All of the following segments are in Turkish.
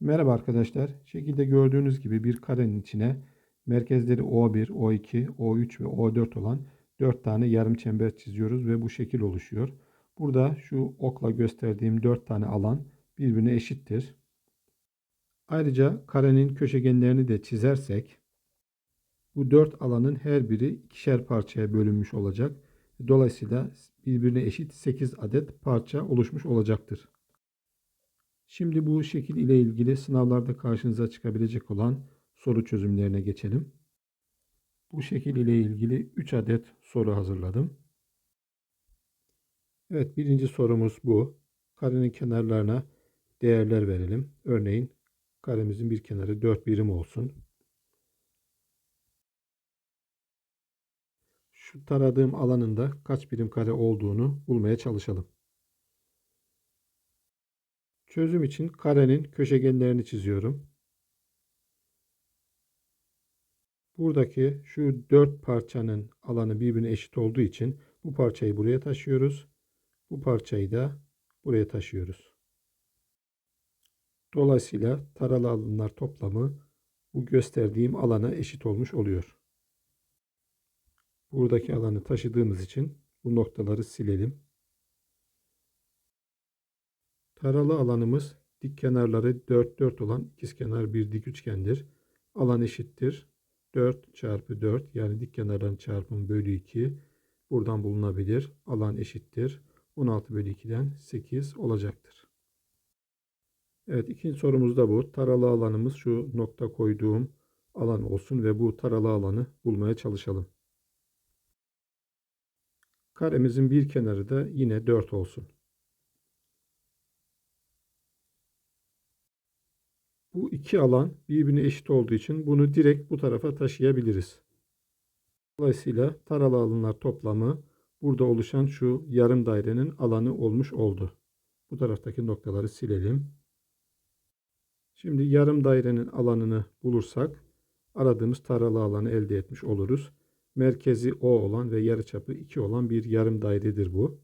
Merhaba arkadaşlar. Şekilde gördüğünüz gibi bir karenin içine merkezleri O1, O2, O3 ve O4 olan 4 tane yarım çember çiziyoruz ve bu şekil oluşuyor. Burada şu okla gösterdiğim 4 tane alan birbirine eşittir. Ayrıca karenin köşegenlerini de çizersek bu 4 alanın her biri ikişer parçaya bölünmüş olacak. Dolayısıyla birbirine eşit 8 adet parça oluşmuş olacaktır. Şimdi bu şekil ile ilgili sınavlarda karşınıza çıkabilecek olan soru çözümlerine geçelim. Bu şekil ile ilgili 3 adet soru hazırladım. Evet birinci sorumuz bu. Karenin kenarlarına değerler verelim. Örneğin karemizin bir kenarı 4 birim olsun. Şu taradığım alanında kaç birim kare olduğunu bulmaya çalışalım. Çözüm için karenin köşegenlerini çiziyorum. Buradaki şu dört parçanın alanı birbirine eşit olduğu için bu parçayı buraya taşıyoruz. Bu parçayı da buraya taşıyoruz. Dolayısıyla taralı alanlar toplamı bu gösterdiğim alana eşit olmuş oluyor. Buradaki alanı taşıdığımız için bu noktaları silelim. Taralı alanımız dik kenarları 4 4 olan ikizkenar bir dik üçgendir. Alan eşittir. 4 çarpı 4 yani dik kenarların çarpımı bölü 2 buradan bulunabilir. Alan eşittir. 16 bölü 2'den 8 olacaktır. Evet ikinci sorumuz da bu. Taralı alanımız şu nokta koyduğum alan olsun ve bu taralı alanı bulmaya çalışalım. Karemizin bir kenarı da yine 4 olsun. Bu iki alan birbirine eşit olduğu için bunu direkt bu tarafa taşıyabiliriz. Dolayısıyla taralı alanlar toplamı burada oluşan şu yarım dairenin alanı olmuş oldu. Bu taraftaki noktaları silelim. Şimdi yarım dairenin alanını bulursak aradığımız taralı alanı elde etmiş oluruz. Merkezi O olan ve yarıçapı 2 olan bir yarım dairedir bu.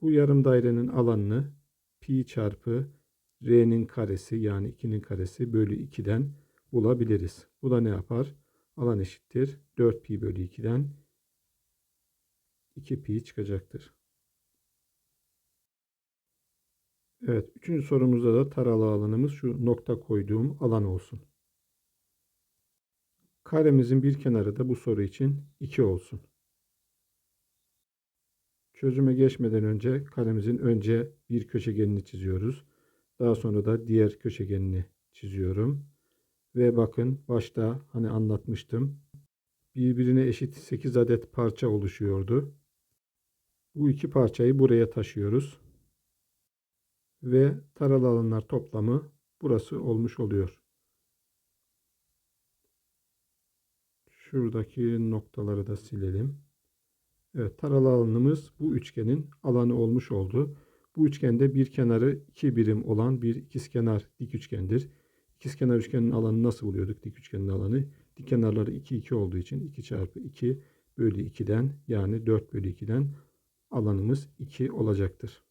Bu yarım dairenin alanını pi çarpı R'nin karesi yani 2'nin karesi bölü 2'den bulabiliriz. Bu da ne yapar? Alan eşittir. 4 pi bölü 2'den 2 pi çıkacaktır. Evet. Üçüncü sorumuzda da taralı alanımız şu nokta koyduğum alan olsun. Karemizin bir kenarı da bu soru için 2 olsun. Çözüme geçmeden önce karemizin önce bir köşegenini çiziyoruz. Daha sonra da diğer köşegenini çiziyorum. Ve bakın başta hani anlatmıştım. Birbirine eşit 8 adet parça oluşuyordu. Bu iki parçayı buraya taşıyoruz. Ve taralı alanlar toplamı burası olmuş oluyor. Şuradaki noktaları da silelim. Evet taralı alanımız bu üçgenin alanı olmuş oldu. Bu üçgende bir kenarı 2 birim olan bir ikizkenar dik üçgendir. İkizkenar üçgenin alanı nasıl buluyorduk dik üçgenin alanı? Dik kenarları 2 2 olduğu için 2 çarpı 2 bölü 2'den yani 4 bölü 2'den alanımız 2 olacaktır.